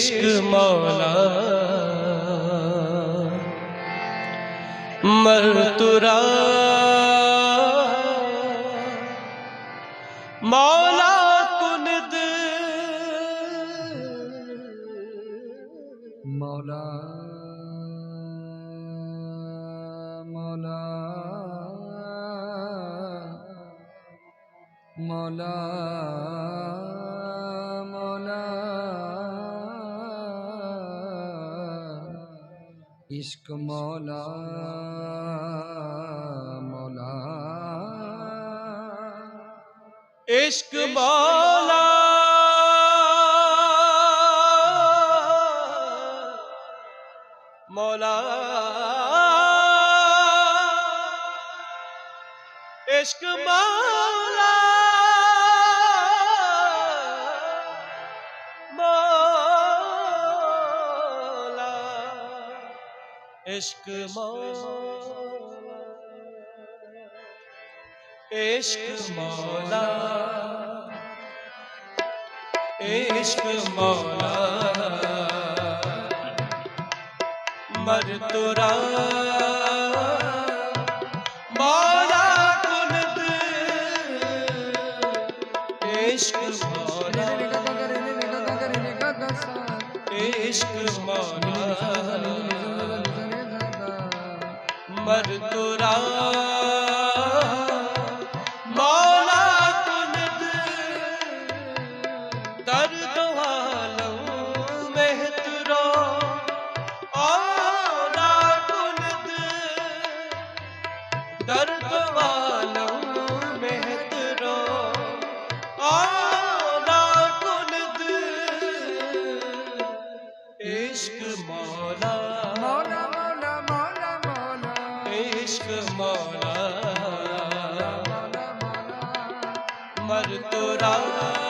इश्क मौला मरतुरा मौला कुनद मौला मौला मौला ਇਸ਼ਕ ਮੌਲਾ ਮੌਲਾ। ਇਸ਼ਕ ਮੌਲਾ। ਮੌਲਾ। ਇਸ਼ਕ ਮੌਲਾ ਇਸ਼ਕ ਮੌਲਾ ਇਸ਼ਕ ਮੌਲਾ ਇਸ਼ਕ ਮੌਲਾ ਮਰ ਤੁਰਾ ਮਾ ਇਸ਼ਕ ਮੌਲਾ ਮਰ ਤੋ ਰਾਹ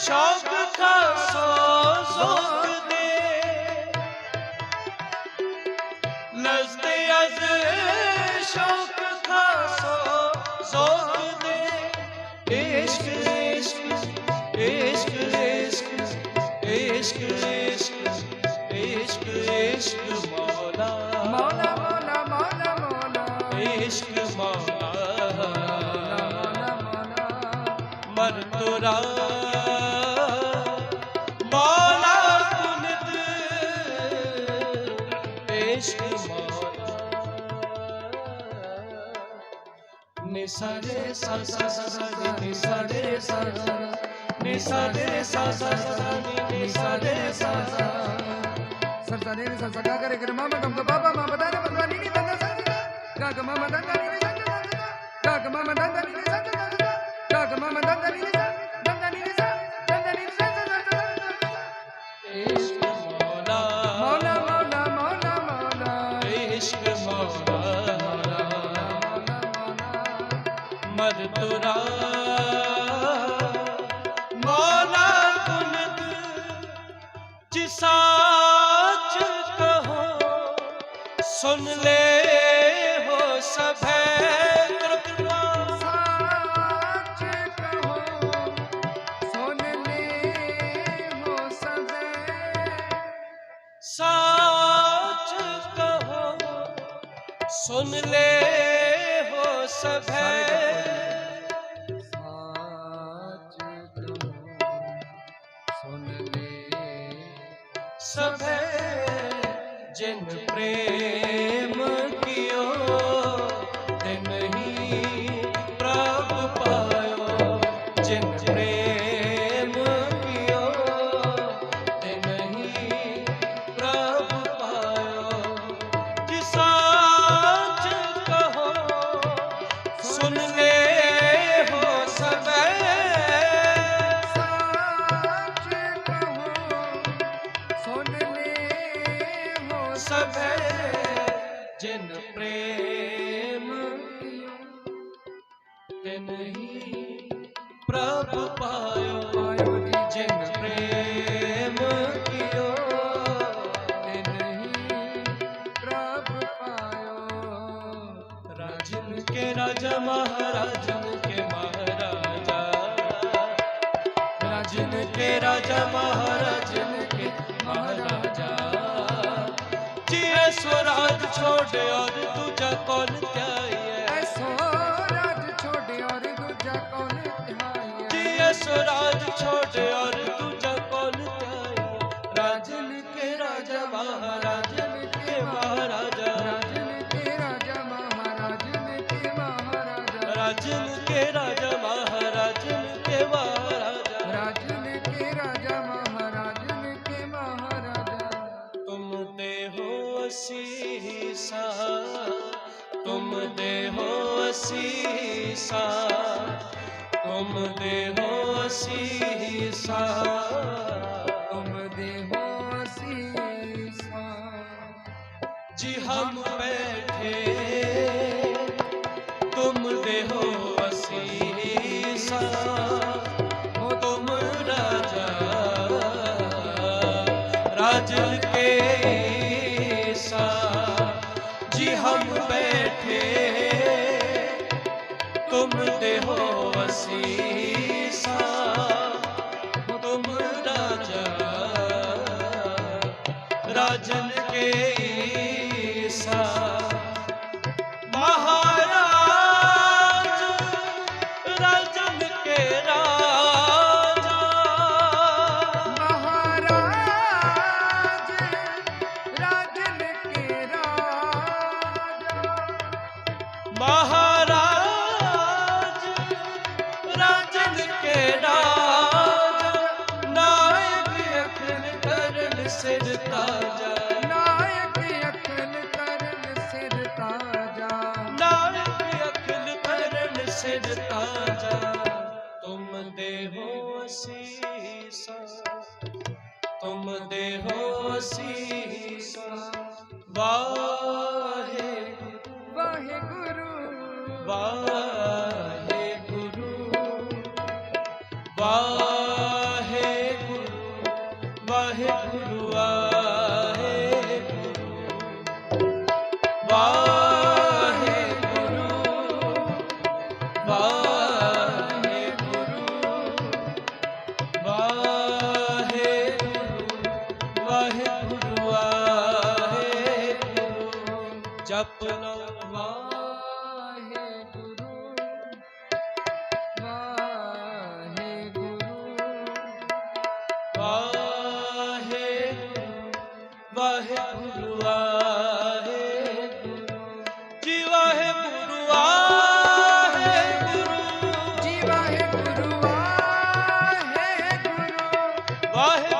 शौक का सो शौक दे नजद अज शौक का सो शौक दे इश्क इश्क इश्क इश्क इश्क इश्क इश्क इश्क मौला मौला मौला मौला मौला इश्क मौला तोरा मौला सुनत पेश निसरे सा सा सा सा निसरे सा सा निसरे सा सा सा निसरे सा सा सरसा ने सरसा का करे कर मामा कम का पापा मामा बता ना बता नहीं बता सा का का मामा बता नहीं बता का का मामा बता नहीं बता का का मामा बता नहीं बता मर तुरा सुन ले हो सभे साच कहो सुन ले सभे जिन प्रेम ਛੋੜਿਆ ਤੂੰ ਜਾ ਕੋਲ ਤਿਆ ਜੀ ਹਮ ਬੈਠੇ, ਤੁਮ ਦੇ ਹੋ ਅਸੀਂ ਸਾ ਹੋ ਤੁਮ ਰਾਜਾ ਰਾਜਲ ਕੇ ਸਾ ਜੀ ਹਮ ਬੈਠੇ, ਤੁਮ ਦੇ ਹੋ ਅਸੀਂ ਸਾ ਸਿਰ ਤਾਜਾ ਤੁਮ ਦੇ ਹੋ ਤੁਮ ਦੇ ਹੋ ਅਸੀਸਾ। ਵਾਹਿਗੁਰੂ। ਵਾਹਿਗੁਰੂ। ਵਾਹਿਗੁਰੂ। ਵਾਹਿਗੁਰੂ। ਵਾਹਿਗੁਰੂ ਚਲੋ ਵਾਹਿਗੁਰੂ ਵਾਹਿਗੁਰੂ ਵਾਹਿਗੁਰੂ ਵਾਹਿਗੁਰੂ ਵਾਹਿਗੁਰੂ ਜੀ ਵਾਹਿਗੁਰੂ ਵਾਹਿਗੁਰੂ ਜੀ ਵਾਹਿਗੁਰੂ ਵਾਹਿਗੁਰੂ ਵਾਹਿਗੁਰੂ